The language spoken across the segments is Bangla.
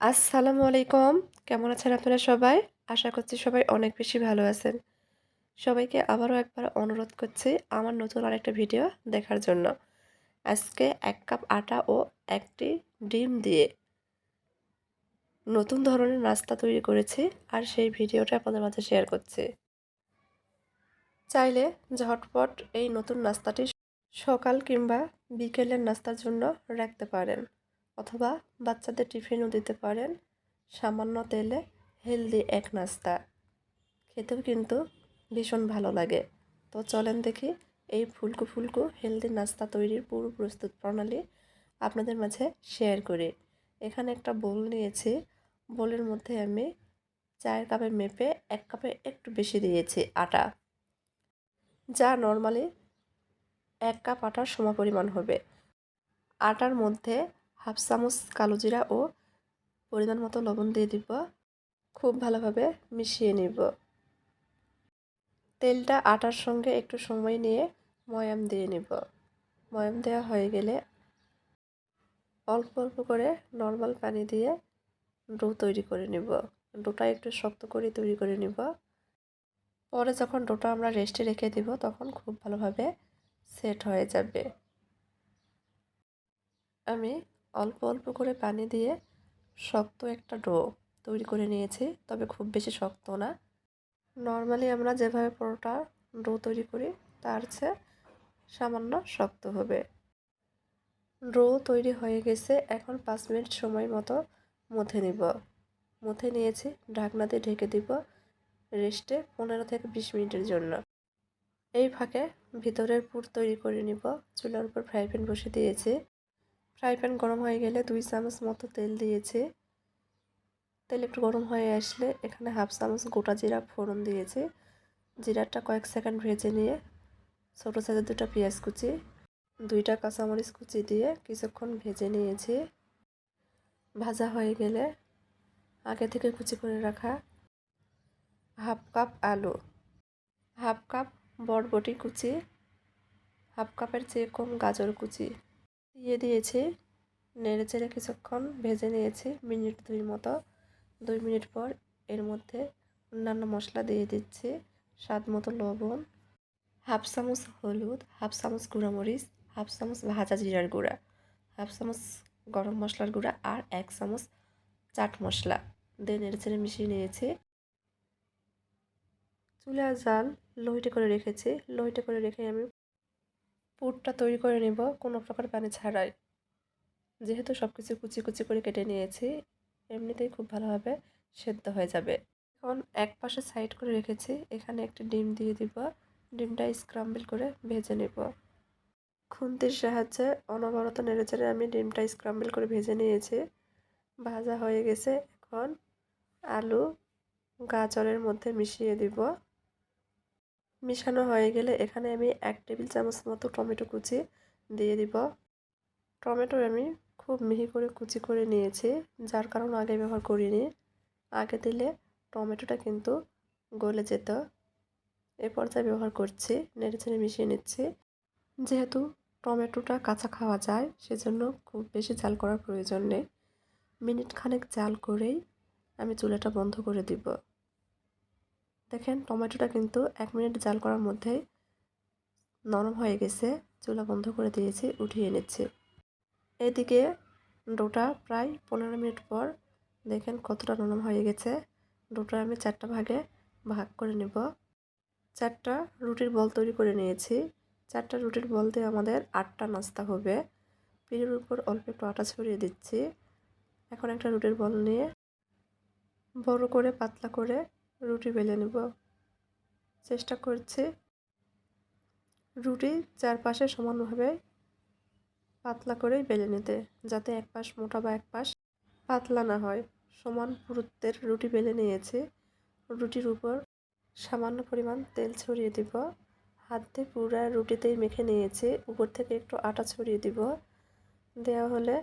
আসসালামু আলাইকুম। কেমন আছেন আপনারা সবাই? আশা করছি সবাই অনেক বেশি ভালো আছেন। সবাইকে আবারও একবার অনুরোধ করছি আমার নতুন আরেকটা ভিডিও দেখার জন্য। আজকে এক কাপ আটা ও একটি ডিম দিয়ে নতুন ধরনের নাস্তা তৈরি করেছি আর সেই ভিডিওটা আপনাদের মাঝে শেয়ার করছি। চাইলে ঝটপট এই নতুন নাস্তাটি সকাল কিংবা বিকেলের নাস্তার জন্য রাখতে পারেন। অথবা বাচ্চাদের টিফিনও দিতে পারেন। সামান্য তেলে হেলদি এক নাস্তা। খেতেও কিন্তু ভীষণ ভালো লাগে। তো চলেন দেখি এই ফুলকো ফুলকো হেলদি নাস্তা তৈরির পুরো প্রস্তুত প্রণালী আপনাদের মাঝে শেয়ার করি। এখানে একটা বোল নিয়েছি। বোলের মধ্যে আমি চায়ের কাপে মেপে এক কাপে একটু বেশি দিয়েছি আটা। যা নর্মালি এক কাপ আটার সমপরিমাণ হবে। আটার মধ্যে হাফ চামচ কালো জিরা ও পরিমাণ মতো লবণ দিয়ে দিব। খুব ভালোভাবে মিশিয়ে নিব। তেলটা আটার সঙ্গে একটু সময় নিয়ে ময়াম দিয়ে নিব। ময়াম দেওয়া হয়ে গেলে অল্প অল্প করে নর্মাল পানি দিয়ে ডো তৈরি করে নিব। ডোটা একটু শক্ত করে তৈরি করে নিব। পরে যখন ডোটা আমরা রেস্টে রেখে দিব, তখন খুব ভালোভাবে সেট হয়ে যাবে। আমি অল্প অল্প করে পানি দিয়ে শক্ত একটা ডো তৈরি করে নিয়েছি, তবে খুব বেশি শক্ত না। নর্মালি আমরা যেভাবে পরোটা ডো তৈরি করি, তার চেয়ে সামান্য শক্ত হবে। ডো তৈরি হয়ে গেছে, এখন পাঁচ মিনিট সময় মতো মুথে নিব। মুথে নিয়েছি ঢাকনাতে ঢেকে দিব রেস্টে পনেরো থেকে বিশ মিনিটের জন্য। এই ফাঁকে ভিতরের পুর তৈরি করে নিব, চুলার উপর ফ্রাই প্যান বসে দিয়েছি। ফ্রাই প্যান গরম হয়ে গেলে দুই চামচ মতো তেল দিয়েছে। তেল একটু গরম হয়ে আসলে এখানে হাফ চামচ গোটা জিরা ফোড়ন দিয়েছি। জিরাটা কয়েক সেকেন্ড ভেজে নিয়ে ছোটো সাইজের দুটো পেঁয়াজ কুচি, দুইটা কাঁচামরিচ কুচি দিয়ে কিছুক্ষণ ভেজে নিয়েছি। ভাজা হয়ে গেলে আগে থেকে কুচি করে রাখা হাফ কাপ আলু, হাফ কাপ বরবটি কুচি, হাফ কাপের চেয়ে কম গাজর কুচি। দিয়ে দিয়েছি। নেড়ে চেড়ে কিছুক্ষণ ভেজে নিয়েছি মিনিট দুই মতো। দুই মিনিট পর এর মধ্যে অন্যান্য মশলা দিয়ে দিচ্ছি স্বাদ মতো লবণ, হাফ চামচ হলুদ, হাফ চামচ গুঁড়ামরিচ, হাফ চামচ ভাজা জিরার গুঁড়া, হাফ চামচ গরম মশলার গুঁড়া আর এক চামচ চাট মশলা দিয়ে নেড়ে চেড়ে মিশিয়ে নিয়েছি। চুলা জাল লোহিটে করে রেখেছি। লোহিটে করে রেখে আমি পুরটা তৈরি করে নেব, কোনো প্রকার পানি ছাড়াই। যেহেতু সব কিছু কুচি কুচি করে কেটে নিয়েছি, এমনিতেই খুব ভালোভাবে সেদ্ধ হয়ে যাবে। এখন এক পাশে সাইড করে রেখেছি, এখানে একটি ডিম দিয়ে দিব। ডিমটা স্ক্রাম্বল করে ভেজে নেব। খুন্তির সাহায্যে অনবরত নেড়েচেড়ে আমি ডিমটা স্ক্রাম্বল করে ভেজে নিয়েছি। ভাজা হয়ে গেছে, এখন আলু গাজরের মধ্যে মিশিয়ে দিব। মিশানো হয়ে গেলে এখানে আমি এক টেবিল চামচ মতো টমেটো কুচি দিয়ে দিব। টমেটো আমি খুব মিহি করে কুচি করে নিয়েছি, যার কারণ আগে ব্যবহার করিনি। আগে দিলে টমেটোটা কিন্তু গলে যেত। এ পর্যায়ে ব্যবহার করছি নেড়ে চেড়ে মিশিয়ে নিচ্ছি। যেহেতু টমেটোটা কাঁচা খাওয়া যায়, সেজন্য খুব বেশি জাল করার প্রয়োজন নেই। মিনিট খানেক জাল করেই আমি চুলাটা বন্ধ করে দিব। দেখেন টমেটোটা কিন্তু এক মিনিট জাল করার মধ্যেই নরম হয়ে গেছে, চুলা বন্ধ করে দিয়েছি, উঠিয়ে নিচ্ছি। এদিকে ডোটা প্রায় পনেরো মিনিট পর দেখেন কতটা নরম হয়ে গেছে। ডোটা আমি চারটা ভাগে ভাগ করে নেব। চারটা রুটির বল তৈরি করে নিয়েছি। চারটা রুটির বল দিয়ে আমাদের আটটা নাস্তা হবে। পিঠের উপর অল্প একটু আটা ছড়িয়ে দিচ্ছি। এখন একটা রুটির বল নিয়ে বড় করে, পাতলা করে রুটি বেলে নেব। চেষ্টা করছি। রুটি চারপাশে সমানভাবে পাতলা করেই বেলে নিতে, যাতে এক পাশ মোটা বা এক পাশ পাতলা না হয়। সমান পুরুত্বের রুটি বেলে নিয়েছি। রুটির উপর সামান্য পরিমাণ তেল ছড়িয়ে দিব। হাত দিয়ে পুরা রুটিতেই মেখে নিয়েছি। উপর থেকে একটু আটা ছড়িয়ে দিব। দেওয়া হলে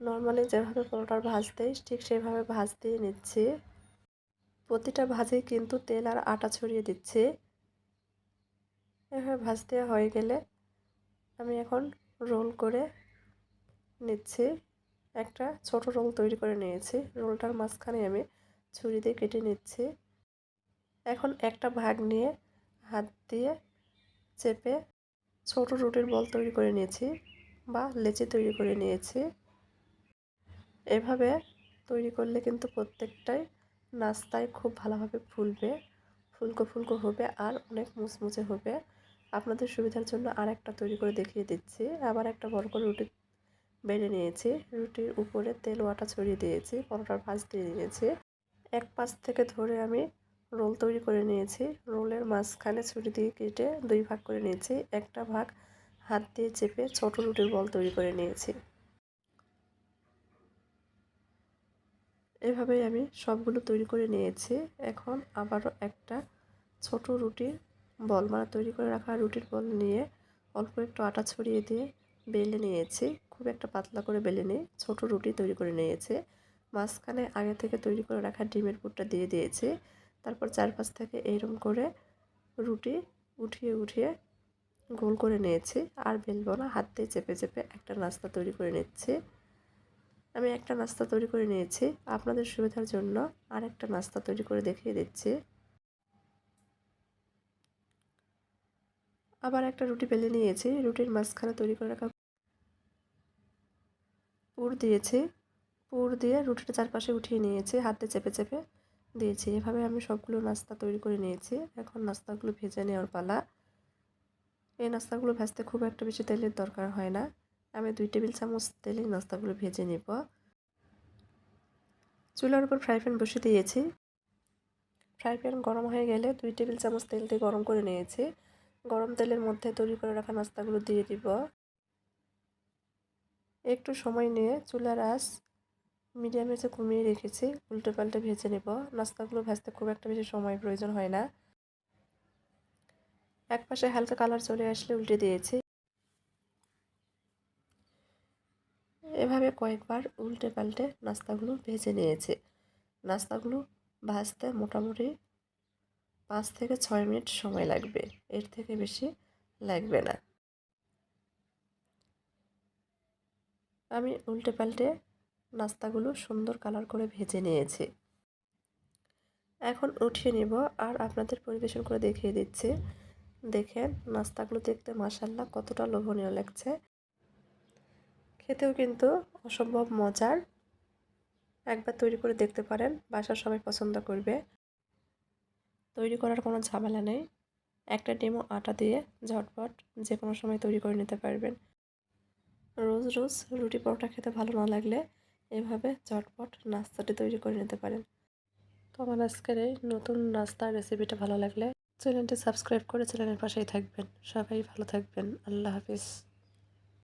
নর্মালি যেভাবে পরোটার ভাজ দেয় ঠিক সেভাবে ভাজ দিয়ে নিচ্ছি। প্রতিটা ভাজেই কিন্তু তেল আর আটা ছড়িয়ে দিচ্ছি। এভাবে ভাজ দেওয়া হয়ে গেলে আমি এখন রোল করে নিচ্ছি। একটা ছোট রোল তৈরি করে নিয়েছি। রোলটার মাঝখানে আমি ছুরি দিয়ে কেটে নিচ্ছি। এখন একটা ভাগ নিয়ে হাত দিয়ে চেপে ছোট রুটির বল তৈরি করে নিয়েছি বা লেচি তৈরি করে নিয়েছি। এভাবে তৈরি করলে কিন্তু প্রত্যেকটাই নাস্তায় খুব ভালোভাবে ফুলবে, ফুলকো ফুলকো হবে আর অনেক মুচমুচে হবে। আপনাদের সুবিধার জন্য আর একটা তৈরি করে দেখিয়ে দিচ্ছি। আবার একটা বড় করে রুটি বেড়ে নিয়েছি। রুটির উপরে তেল ওয়াটা ছড়িয়ে দিয়েছি, পরোটার ভাজ দিয়ে দিয়েছি এক পাশ থেকে ধরে আমি রোল তৈরি করে নিয়েছি। রোলের মাঝখানে ছুরি দিয়ে কেটে দুই ভাগ করে নিয়েছি। একটা ভাগ হাত দিয়ে চেপে ছোট রুটির বল তৈরি করে নিয়েছি। এভাবেই আমি সবগুলো তৈরি করে নিয়েছি। এখন আবারও একটা ছোট রুটির বল মানে তৈরি করে রাখা রুটির বল নিয়ে অল্প একটু আটা ছড়িয়ে দিয়ে বেলে নিয়েছি। খুব একটা পাতলা করে বেলে নিয়ে ছোট রুটি তৈরি করে নিয়েছে। মাঝখানে আগে থেকে তৈরি করে রাখা ডিমের পুরটা দিয়ে দিয়েছি। তারপর চারপাশ থেকে এইরকম করে রুটি উঠিয়ে উঠিয়ে গোল করে নিয়েছি। আর বেলবো না, হাত দিয়ে চেপে চেপে একটা নাস্তা তৈরি করে নিচ্ছি। আমি একটা নাস্তা তৈরি করে নিয়েছি। আপনাদের সুবিধার জন্য আর একটা নাস্তা তৈরি করে দেখিয়ে দিচ্ছি। আবার একটা রুটি বেলে নিয়েছি। রুটির মাঝখানে তৈরি করে রাখা পুর দিয়েছি। পুর দিয়ে রুটিটা চারপাশে উঠিয়ে নিয়েছি। হাতে চেপে চেপে দিয়েছি। এভাবে আমি সবগুলো নাস্তা তৈরি করে নিয়েছি। এখন নাস্তাগুলো ভেজে নেওয়ার পালা। এই নাস্তাগুলো ভাজতে খুব একটা বেশি তেলের দরকার হয় না। আমি দুই টেবিল চামচ তেলে নাস্তাগুলো ভেজে নেব। চুলার উপর ফ্রাই প্যান বসে দিয়েছি। ফ্রাই প্যান গরম হয়ে গেলে দুই টেবিল চামচ তেল দিয়ে গরম করে নিয়েছি। গরম তেলের মধ্যে তৈরি করে রাখা নাস্তাগুলো দিয়ে দিব। একটু সময় নিয়ে চুলার আঁচ মিডিয়াম এসে কমিয়ে রেখেছি। উল্টে পাল্টে ভেজে নেব। নাস্তাগুলো ভাজতে খুব একটা বেশি সময় প্রয়োজন হয় না। এক পাশে হালকা কালার চলে আসলে উল্টে দিয়েছি। এভাবে কয়েকবার উল্টে পাল্টে নাস্তাগুলো ভেজে নিয়েছি। নাস্তাগুলো ভাজতে মোটামুটি পাঁচ থেকে ছয় মিনিট সময় লাগবে। এর থেকে বেশি লাগবে না। আমি উল্টে পাল্টে নাস্তাগুলো সুন্দর কালার করে ভেজে নিয়েছি। এখন উঠিয়ে নিব আর আপনাদের পরিবেশন করে দেখিয়ে দিচ্ছি। দেখেন, নাস্তাগুলো দেখতে মাসাল্লাহ কতটা লোভনীয় লাগছে। খেতেও কিন্তু অসম্ভব মজার। একবার তৈরি করে দেখতে পারেন, বাসার সবাই পছন্দ করবে। তৈরি করার কোনো ঝামেলা নেই। একটা ডিমও আটা দিয়ে ঝটপট যে কোনো সময় তৈরি করে নিতে পারবেন। রোজ রোজ রুটি পরোটা খেতে ভালো না লাগলে এভাবে ঝটপট নাস্তাটি তৈরি করে নিতে পারেন। তো আমার আজকের এই নতুন নাস্তার রেসিপিটা ভালো লাগলে চ্যানেলটি সাবস্ক্রাইব করে চ্যানেলের পাশেই থাকবেন। সবাই ভালো থাকবেন। আল্লাহ হাফিজ।